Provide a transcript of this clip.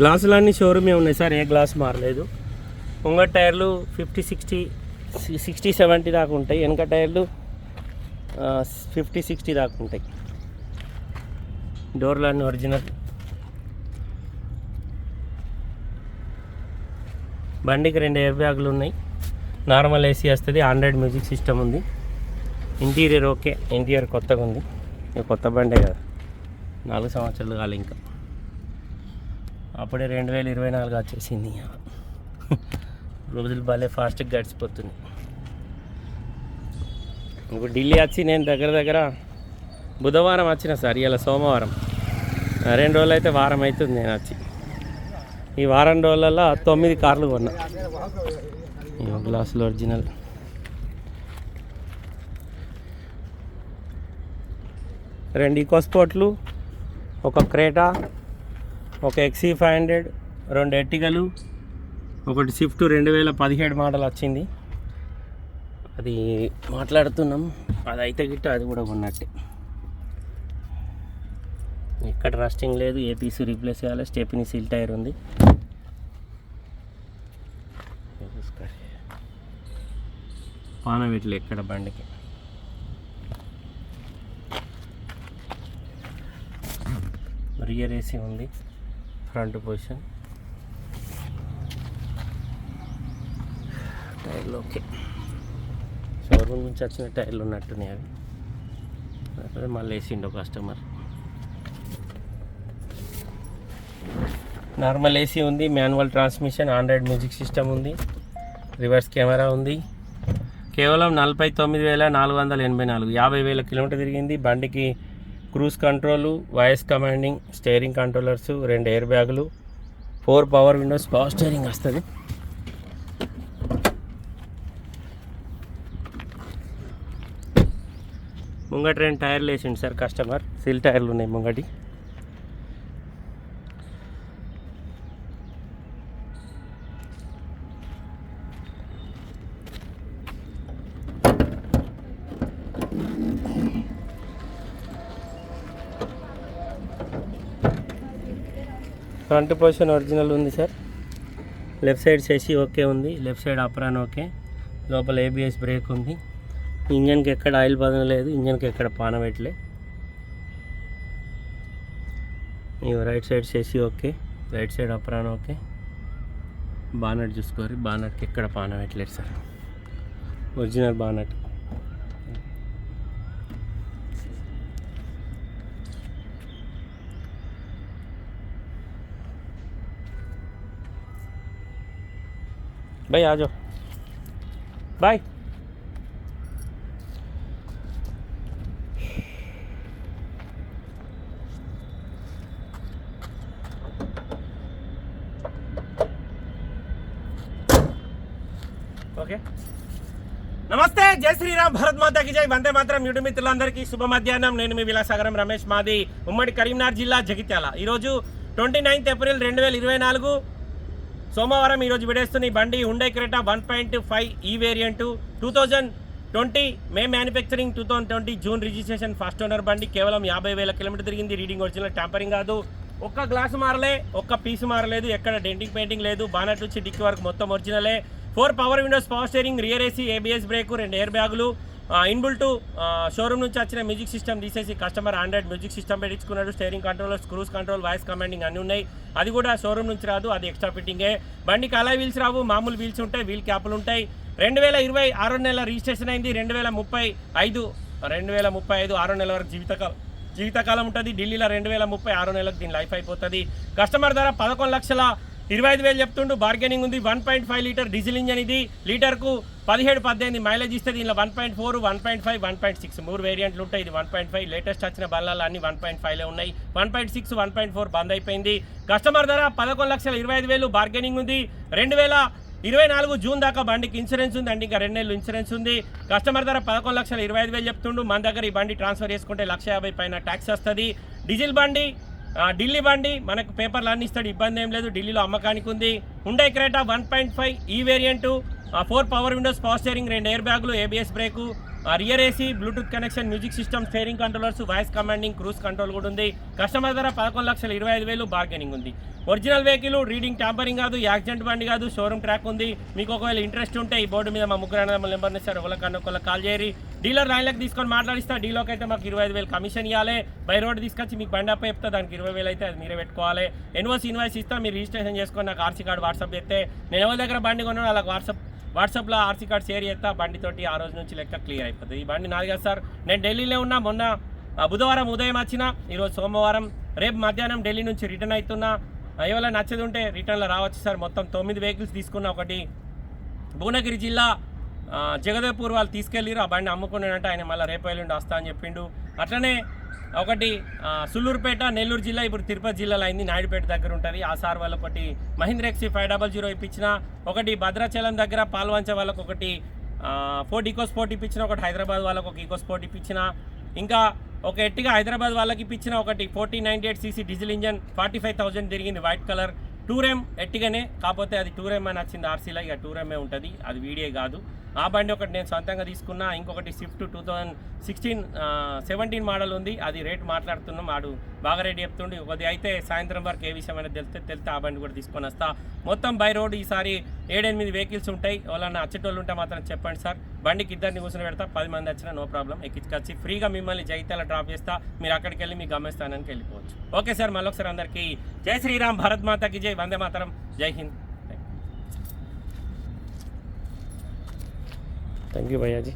గ్లాసులన్నీ షోరూమే ఉన్నాయి సార్ ఏ గ్లాస్ మారలేదు. ముంగట టైర్లు ఫిఫ్టీ సిక్స్టీ సిక్స్టీ సెవెంటీ దాకా ఉంటాయి. వెనక టైర్లు ఫిఫ్టీ సిక్స్టీ దాకా ఉంటాయి. డోర్లు అన్నీ ఒరిజినల్. బండికి రెండు ఎయిర్ బ్యాగులు ఉన్నాయి. నార్మల్ ఏసీ వస్తుంది ఆండ్రాయిడ్ మ్యూజిక్ సిస్టమ్ ఉంది. ఇంటీరియర్ ఓకే ఇంటీరియర్ కొత్తగా ఉంది. ఇక కొత్త బండే కదా. నాలుగు సంవత్సరాలు కాలే ఇంకా. అప్పుడే రెండు వేల ఇరవై నాలుగు వచ్చేసింది. రోజులు భలే ఫాస్ట్గా గడిచిపోతుంది ఇప్పుడు ఢిల్లీ వచ్చి నేను దగ్గర దగ్గర బుధవారం వచ్చిన సార్ ఇలా సోమవారం. ఆ, రెండు రోజులు అయితే వారం అవుతుంది నేను వచ్చి. ఈ వారం రోజులలో తొమ్మిది కార్లు కొన్నా. ఈ గ్లాసులు ఒరిజినల్. రెండు ఈకో స్పోర్ట్లు ఒక క్రేటా ఒక ఎక్సీ ఫైవ్ హండ్రెడ్ రెండు ఎట్టిగలు ఒకటి స్విఫ్ట్ రెండు వేల పదిహేడు మోడల్ వచ్చింది. అది మాట్లాడుతున్నాం. అది అయితే గిట్ట అది కూడా ఉన్నట్టే ఎక్కడ రస్టింగ్ లేదు ఏ రీప్లేస్ చేయాలి స్టెప్ని సీల్ టైర్ ఉంది. పానవెట్లు ఎక్కడ బండికి? రియర్ ఏసీ ఉంది. Front position. టైర్లు ఓకే షోరూమ్ నుంచి వచ్చిన టైర్లు ఉన్నట్టున్నాయి అవి. అదే మళ్ళీ వేసిండు కస్టమర్ నార్మల్ ఏసీ ఉంది manual transmission Android music system ఉంది రివర్స్ కెమెరా ఉంది. కేవలం నలభై తొమ్మిది వేల నాలుగు వందల ఎనభై నాలుగు యాభై వేల కిలోమీటర్ తిరిగింది. బండికి cruise control voice commanding steering controllers రెండు ఎయిర్ బ్యాగులు four power windows power steering వస్తుంది. ముంగట రెండు టైర్లు వేసిండు సార్ కస్టమర్. సిల్ టైర్లు ఉన్నాయి ముంగటి. ఫ్రంట్ పొజిషన్ ఒరిజినల్ ఉంది సార్. లెఫ్ట్ సైడ్ చేసి ఓకే ఉంది. Left side apron okay. లోపల ఏబిఎస్ బ్రేక్ ఉంది. ఇంజన్కి ఎక్కడ ఆయిల్ బదలలేదు ఇంజన్కి ఎక్కడ పానవెట్లే ఇవి రైట్ సైడ్ చేసి okay. Right side apron okay. Bonnet చూసుకోరు. బానట్కి ఎక్కడ పానవెట్లేదు సార్. ఒరిజినల్ బానట్ भाई, आ जाओ। बाय नमस्ते, जय श्री राम। भरत माता की जय। वंदे मातरम। यूट्यूब मित्रुंदर की शुभ मध्यान नैन विलासागरम। रमेश माधि उम्मीद करीमनगर जिला जगत्यवं नईन्त एप्रिल रेल इरवे సోమవారం ఈరోజు విడేస్తున్న ఈ బండి Hyundai Creta one point five ఈ variant two thousand twenty May manufacturing two thousand twenty June registration first owner బండి. కేవలం యాభై వేల కిలోమీటర్ తిరిగింది. రీడింగ్ ఒరిజినల్ ట్యాంపరింగ్ కాదు. ఒక్క గ్లాస్ మారలే ఒక్క పీస్ మారలేదు. ఎక్కడ డెంటింగ్ పెయింటింగ్ లేదు. బానట్ నుంచి డిక్కి వరకు మొత్తం ఒరిజినలే four power windows power steering rear AC ABS brake రెండు ఎయిర్ బ్యాగులు ఇన్బుల్ టు షోరూమ్ నుంచి వచ్చిన మ్యూజిక్ సిస్టమ్ తీసేసి customer Android music system పెట్టించుకున్నాడు. Steering controllers cruise control voice commanding అన్నీ ఉన్నాయి. అది కూడా షోరూమ్ నుంచి రాదు అది ఎక్స్ట్రా ఫిట్టింగే బండికి అలా వీల్స్ రావు మామూలు వీల్స్ ఉంటాయి వీల్ క్యాపులు ఉంటాయి. రెండు వేల ఇరవై ఆరో నెల రిజిస్ట్రేషన్ అయింది రెండు వేల ముప్పై ఐదు రెండు వేల ముప్పై ఐదు ఆరో నెల వరకు జీవితకాలం జీవితకాలం ఉంటుంది. ఢిల్లీలో రెండు వేల ముప్పై ఆరో నెలకు దీని లైఫ్ అయిపోతుంది. కస్టమర్ ధర పదకొండు లక్షల ఇరవై ఐదు వేలు చెప్తుండు. బార్గెనింగ్ ఉంది. One point five litre diesel engine ఇది. లీటర్కు పదిహేడు పద్దెనిమిది మైలేజ్ ఇస్తే దీనిలో one point four one point five one point six మూడు వేరియంట్లు ఉంటాయి. ఇది వన్ పాయింట్ ఫైవ్ లేటెస్ట్ వచ్చిన బల్లాలు అన్ని వన్ పాయింట్ ఫైవ్లో ఉన్నాయి. One point six one point four బంద్ అయిపోయింది. కస్టమర్ ధర పదకొండు లక్షల ఇరవై ఐదు వేలు. బార్గెనింగ్ ఉంది. రెండు వేల ఇరవై నాలుగు జూన్ దాకా బండికి ఇన్సూరెన్స్ ఉంది. అండి ఇంకా రెండు నెలలు ఇన్సూరెన్స్ ఉంది. కస్టమర్ ధర పదకొండు లక్షల ఇరవై ఐదు వేలు చెప్తుండు. మన దగ్గర ఈ బండి ట్రాన్స్ఫర్ చేసుకుంటే లక్ష యాభై పైన ట్యాక్స్ వస్తుంది. డీజిల్ బండి ఢిల్లీ బండి మనకు పేపర్లు అన్ని ఇస్తాడు ఇబ్బంది ఏం లేదు. ఢిల్లీలో అమ్మకానికి ఉంది. ఉండే క్రేటా వన్ పాయింట్ ఫైవ్ ఈ variant four power windows power steering రెండు ఎయిర్ బ్యాగులు ABS brake rear AC Bluetooth connection music system steering controllers voice commanding cruise control కూడా ఉంది. కస్టమర్ ధర పదకొండు లక్షల ఇరవై ఐదు వేలు బార్గెనింగ్ ఉంది. ఒరిజినల్ వెహికల్ రీడింగ్ ట్యాంపరింగ్ కాదు యాక్సిడెంట్ బండి కాదు షోరూమ్ ట్రాక్ ఉంది. మీకు ఒకవేళ ఇంట్రెస్ట్ ఉంటే ఈ బోర్డు మీద మా ముగ్గురు అన్నదమ్ముల నెంబర్ ఇస్తారు. ఒకళ్ళకన్నా ఒకళ్ళకి కాల్ చేయరి డీలర్ లైన్లకు తీసుకొని మాట్లాడిస్తా డీలోకి అయితే మాకు ఇరవై ఐదు వేలు కమిషన్ ఇవ్వాలి బై రోడ్ తీసుకొచ్చి మీకు బండి అప్ప చెప్తా దానికి ఇరవై వేలు అయితే అది మీరే పెట్టుకోవాలి. ఎన్ఓసి ఇన్వాయిస్ ఇస్తా మీరు రిజిస్ట్రేషన్ చేసుకొని నాకు ఆర్సీ కార్డు వాట్సాప్ చేస్తే నేను ఎవరి దగ్గర బండి కొన్నాను అలా వాట్సాప్ వాట్సాప్లో ఆర్సీ కార్డ్ షేర్ చేస్తా బండితోటి ఆ రోజు నుంచి లెక్క క్లియర్ అయిపోతుంది ఈ బండి నాది కదా సార్. నేను ఢిల్లీలో ఉన్నా మొన్న బుధవారం ఉదయం వచ్చిన ఈరోజు సోమవారం రేపు మధ్యాహ్నం ఢిల్లీ నుంచి రిటర్న్ అవుతున్నా ఎవరైనా నచ్చదు ఉంటే రిటర్న్లో రావచ్చు సార్. మొత్తం తొమ్మిది వెహికల్స్ తీసుకున్న ఒకటి. భువనగిరి జిల్లా జగదేపూర్ వాళ్ళు తీసుకెళ్ళిరు ఆ బండి అమ్ముకున్నాడంటే ఆయన మళ్ళీ రేపు ఎల్లుండి వస్తా అని చెప్పిండు. అట్లనే ఒకటి సుల్లూరుపేట నెల్లూరు జిల్లా ఇప్పుడు తిరుపతి జిల్లాలో అయింది నాయుడుపేట దగ్గర ఉంటుంది. ఆ సార్ వాళ్ళు ఒకటి Mahindra XE five double zero ఇప్పించిన ఒకటి భద్రాచలం దగ్గర పాల్వంచ వాళ్ళకు ఒకటి ఫోర్ట్ ఈకో స్పోర్ట్ ఇప్పించిన ఒకటి హైదరాబాద్ వాళ్ళకి ఒక ఈకో స్పోర్ట్ ఇప్పించిన. ఇంకా ఒక ఎట్టిగా హైదరాబాద్ వాళ్ళకి ఇప్పించిన ఒకటి forty ninety eight CC diesel engine forty five thousand తిరిగింది వైట్ కలర్. టూరేమ్ ఎట్టిగానే కాకపోతే అది టూరేమ్ అని వచ్చింది ఆర్సీలో ఇక టూరేమే ఉంటుంది. అది వీడియో కాదు. ఆ బండి ఒకటి నేను సొంతంగా తీసుకున్నా ఇంకొకటి Swift two thousand sixteen seventeen model ఉంది. అది రేట్ మాట్లాడుతున్నాం. ఆడు బాగా రేట్ చెప్తుండే ఒకటి అయితే సాయంత్రం వరకు ఏ విషయం అనేది తెలిస్తే తెలిస్తే ఆ బండి కూడా తీసుకొని వస్తా. మొత్తం బై రోడ్ ఈసారి ఏడెనిమిది వెహికల్స్ ఉంటాయి. ఎవరన్నా అచ్చేటోళ్ళు ఉంటే మాత్రం చెప్పండి సార్. బండికి ఇద్దరిని కూర్చొని పెడతా పది మంది వచ్చినా నో ప్రాబ్లం ఎక్కించుకొచ్చి ఫ్రీగా మిమ్మల్ని జైతాల డ్రాప్ చేస్తా మీరు అక్కడికి వెళ్ళి మీ గమ్యస్థానానికి వెళ్ళిపోవచ్చు. ఓకే సార్ మళ్ళొకసారి అందరికీ జై శ్రీరామ్ భారత్ మాతాకి జై వందే మాతరం జై హింద్. Thank you Bhaiyaji